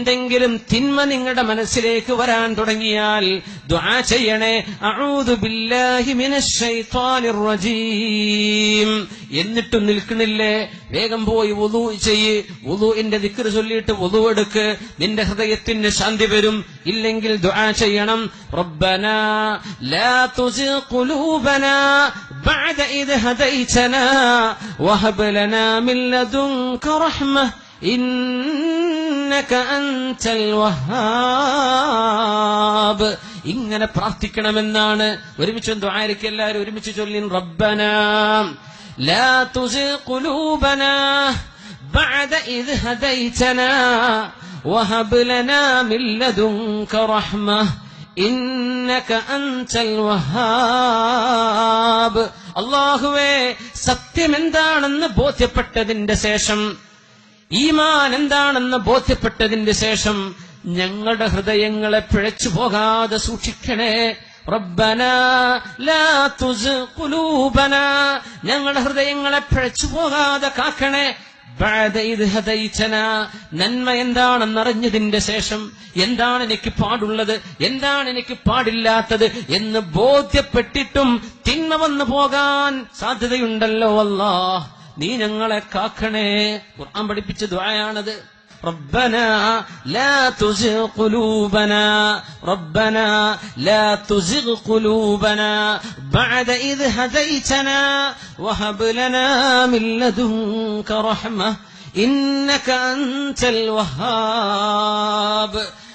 എന്തെങ്കിലും തിന്മ നിങ്ങളുടെ മനസ്സിലേക്ക് വരാൻ തുടങ്ങിയാൽ ദുആ ചെയ്യണേ. എന്നിട്ടും നിൽക്കണില്ലേ? വേഗം പോയി വുളു ചെയ്യ്. വുളുവിന്റെ ദിക്ർ ചൊല്ലിയിട്ട് വുളു എടുക്ക്. നിന്റെ ഹൃദയത്തിന് ശാന്തി വരും. ഇല്ലെങ്കിൽ ദ്വാ ചെയ്യണം. റബ്ബന ലാ ഖുലൂബനാ ബഅദ ഇദ് ഹദൈതനാ വഹബ് ലനാ മിൻ ലദുൻക റഹ്മة إنك أنت الوهاب ഇങ്ങനെ പ്രാർത്ഥിക്കണമെന്നാണ് ഒരുമിച്ച് ദ്വാരയ്ക്ക് എല്ലാവരും ഒരുമിച്ച് ചൊല്ലിൻ റബ്ബന لا تزغ قلوبنا بعد إذ هديتنا وهب لنا من لدنك رحمة إنك أنت الوهاب അള്ളാഹുവേ സത്യം എന്താണെന്ന് ബോധ്യപ്പെട്ടതിന്റെ ശേഷം ഈമാൻ എന്താണെന്ന് ബോധ്യപ്പെട്ടതിന്റെ ശേഷം ഞങ്ങളുടെ ഹൃദയങ്ങളെ പിഴച്ചു പോകാതെ സൂക്ഷിക്കണേ. റബ്ബന ലാ തുസ് ഞങ്ങളുടെ ഹൃദയങ്ങളെ പിഴച്ചു പോകാതെ കാക്കണേ. നന്മ എന്താണെന്നറിഞ്ഞതിന്റെ ശേഷം എന്താണ് എനിക്ക് പാടുള്ളത്? എന്താണ് എനിക്ക് പാടില്ലാത്തത്? എന്ന് ബോധ്യപ്പെട്ടിട്ടും തിന്മ വന്നു പോകാൻ സാധ്യതയുണ്ടല്ലോ അല്ലാഹ്. നീ ഞങ്ങളെ കാക്കണേ ഖുർആൻ പഠിപ്പിച്ച ദുആയാണത് ربنا لا تزغ قلوبنا ربنا لا تزغ قلوبنا بعد إذ هديتنا وهب لنا من لدنك رحمة إنك أنت الوهاب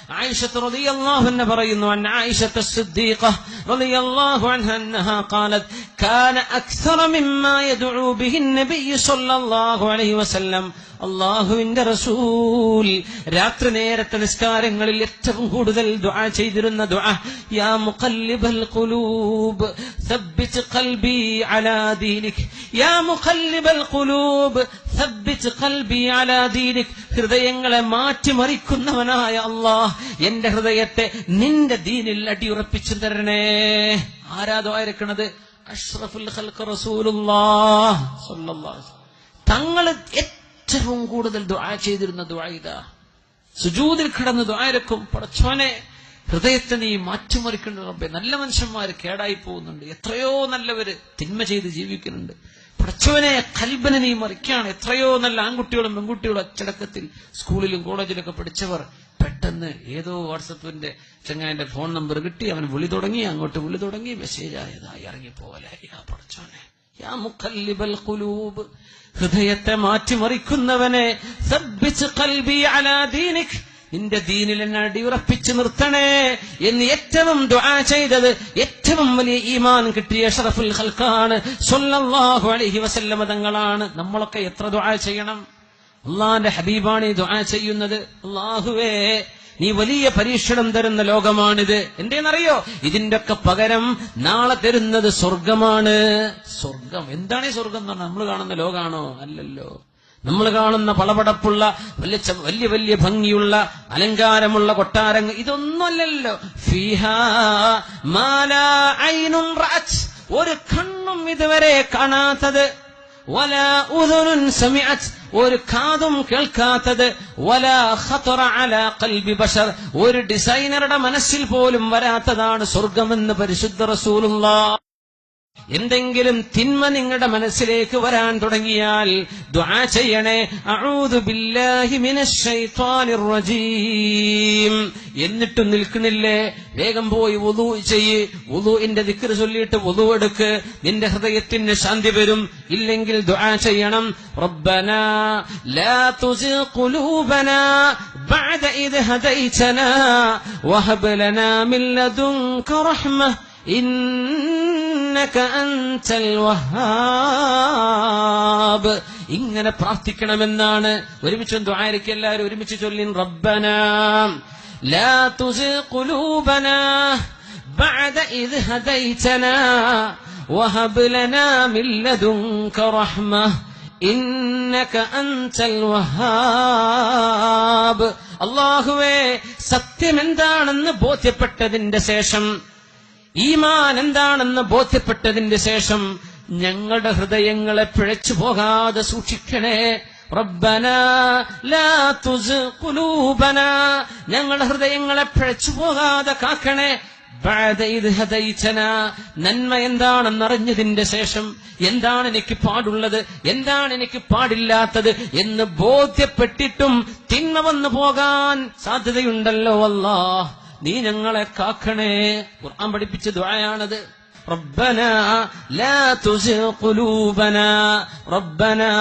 عائشة رضي الله عنها പറയുന്നു عن عائشة الصديقة رضي الله عنها أنها قالت كان أكثر مما يدعو به النبي صلى الله عليه وسلم അള്ളാഹുവിന്റെ റസൂൽ രാത്രി നേരത്തെ നിസ്കാരങ്ങളിൽ ഏറ്റവും കൂടുതൽ ദുആ ചെയ്തിരുന്ന ദുആ യാ മുഖല്ലിബൽ ഖുലൂബ് സബ്ബിത് ഖൽബി അലാ ദീനിക് യാ മുഖല്ലിബൽ ഖുലൂബ് സബ്ബിത് ഖൽബി അലാ ദീനിക് ഹൃദയങ്ങളെ മാറ്റിമറിക്കുന്നവനായ അള്ളാഹ് എന്റെ ഹൃദയത്തെ നിന്റെ ദീനിൽ അടിയുറപ്പിച്ചു തരണേ ആരാധമായിരിക്കണത് അഷ്റഫുൽ അലൈഹി ഏറ്റവും കൂടുതൽ ദുആ ചെയ്തിരുന്ന ദുആ ഇതാ. സുജൂദിൽ കിടന്ന് ദുആരക്കും പടച്ചോനെ ഹൃദയത്തെ നീ മാറ്റിമറിക്കേണ്ട റബ്ബെ നല്ല മനുഷ്യന്മാർ കേടായി പോകുന്നുണ്ട്. എത്രയോ നല്ലവര് തിന്മ ചെയ്ത് ജീവിക്കുന്നുണ്ട്. പടച്ചോനെ കൽബനെ നീ മറിക്കുകയാണ് എത്രയോ നല്ല ആൺകുട്ടികളും പെൺകുട്ടികളും അച്ചടക്കത്തിൽ സ്കൂളിലും കോളേജിലൊക്കെ പഠിച്ചവർ പെട്ടെന്ന് ഏതോ വാട്സപ്പിന്റെ ചങ്ങാന്റെ ഫോൺ നമ്പർ കിട്ടി അവൻ വിളി തുടങ്ങി അങ്ങോട്ട് വിളി തുടങ്ങി മെസ്സേജ് ആയതായി ഇറങ്ങിപ്പോലെ യാ മുഖല്ലിബൽ ഹൃദയത്തെ മാറ്റിമറിക്കുന്നവനെ നിന്റെ ദീനിൽ എന്നെ അടിയുറപ്പിച്ചു നിർത്തണേ എന്ന് ഏറ്റവും ദുആ ചെയ്തത് ഏറ്റവും വലിയ ഈമാൻ കിട്ടിയ ഷറഫുൽ ഹൽക്കാണ് സ്വല്ലല്ലാഹു അലൈഹി വസല്ലമ തങ്ങളാണ്. നമ്മളൊക്കെ എത്ര ദുആ ചെയ്യണം? അള്ളാന്റെ ഹബീബാണ് ഈ ദുആ ചെയ്യുന്നത്. അള്ളാഹുവേ നീ വലിയ പരീക്ഷണം തരുന്ന ലോകമാണിത്. എന്തേന്നറിയോ? ഇതിന്റെ ഒക്കെ പകരം നാളെ തരുന്നത് സ്വർഗമാണ് സ്വർഗം എന്താണ് ഈ സ്വർഗം എന്ന് പറഞ്ഞാൽ നമ്മൾ കാണുന്ന ലോകാണോ? അല്ലല്ലോ. നമ്മൾ കാണുന്ന പളപടപ്പുള്ള വലിയ വലിയ വലിയ ഭംഗിയുള്ള അലങ്കാരമുള്ള കൊട്ടാരങ്ങൾ ഇതൊന്നുമല്ലല്ലോ. ഒരു കണ്ണും ഇതുവരെ കാണാത്തത്. ഒരു കാതും കേൾക്കാത്തത് ബഷർ. ഒരു ഡിസൈനറുടെ മനസ്സിൽ പോലും വരാത്തതാണ് സ്വർഗമെന്ന് പരിശുദ്ധ റസൂലുള്ളാഹ് എന്തെങ്കിലും തിന്മ നിങ്ങളുടെ മനസ്സിലേക്ക് വരാൻ തുടങ്ങിയാൽ ദുആ ചെയ്യണേ. എന്നിട്ടും നിൽക്കുന്നില്ലേ? വേഗം പോയി വുളു ചെയ്യ്. വുളുവിന്റെ ദിക്ർ ചൊല്ലിയിട്ട് വുളു എടുക്ക്. നിന്റെ ഹൃദയത്തിന് ശാന്തി വരും. ഇല്ലെങ്കിൽ ദ്വാ ചെയ്യണം. റബ്ബന ലാ തുസിഗ് ഖുലൂബനാ ബഅദ ഇദ് ഹദൈതനാ വഹബ് ലനാ മിൻ ലദുൻക റഹ്മة إنك أنت الوهاب ഇങ്ങനെ പ്രാർത്ഥിക്കണമെന്നാണ് ഒരുമിച്ച് ദ്വാരയ്ക്ക് എല്ലാവരും ഒരുമിച്ച് ചൊല്ലിൻ റബ്ബന لا تزغ قلوبنا بعد إذ هديتنا وهب لنا من لدنك رحمة إنك أنت الوهاب അള്ളാഹുവേ സത്യം എന്താണെന്ന് ബോധ്യപ്പെട്ടതിന്റെ ശേഷം ഈമാൻ എന്താണെന്ന് ബോധ്യപ്പെട്ടതിന്റെ ശേഷം ഞങ്ങളുടെ ഹൃദയങ്ങളെ പിഴച്ചു പോകാതെ സൂക്ഷിക്കണേ. റബ്ബന ലാ തുസ് ഖുലൂബന. ഞങ്ങളുടെ ഹൃദയങ്ങളെ പിഴച്ചു പോകാതെ കാക്കണേ. നന്മ എന്താണെന്നറിഞ്ഞതിന്റെ ശേഷം എന്താണ് എനിക്ക് പാടുള്ളത്? എന്താണ് എനിക്ക് പാടില്ലാത്തത് എന്ന് ബോധ്യപ്പെട്ടിട്ടും തിന്മ വന്നു പോകാൻ സാധ്യതയുണ്ടല്ലോ അല്ലാ നീ ഞങ്ങളെ കാക്കണേ ഖുർആൻ പഠിപ്പിച്ച ദുആയാണത് ربنا لا تزغ قلوبنا ربنا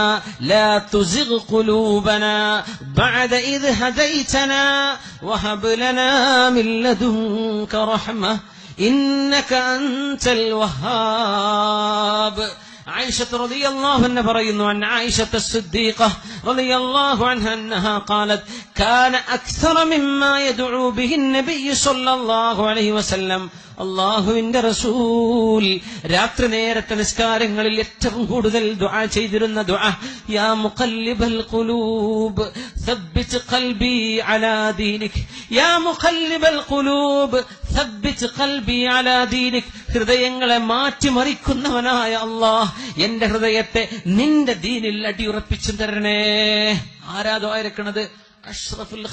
لا تزغ قلوبنا بعد إذ هديتنا وهب لنا من لدنك رحمة إنك أنت الوهاب عائشة رضي الله عنها പറയുന്നു عن عائشة الصديقة رضي الله عنها أنها قالت كان أكثر مما يدعو به النبي صلى الله عليه وسلم അള്ളാഹുവിന്റെ റസൂൽ രാത്രി നേരത്തെ നിസ്കാരങ്ങളിൽ ഏറ്റവും കൂടുതൽ ദുആ ചെയ്തിരുന്ന ദുആ യാ മുഖല്ലിബൽ ഖുലൂബ് ثبت قلبي على دينك يا مقلب القلوب ഹൃദയങ്ങളെ മാറ്റിമറിക്കുന്നവനായ അള്ളാഹ് എന്റെ ഹൃദയത്തെ നിന്റെ ദീനിൽ അടിയുറപ്പിച്ചു തരണേ. ആരാധോ ആയിരിക്കണത് അഷ്റഫുൽ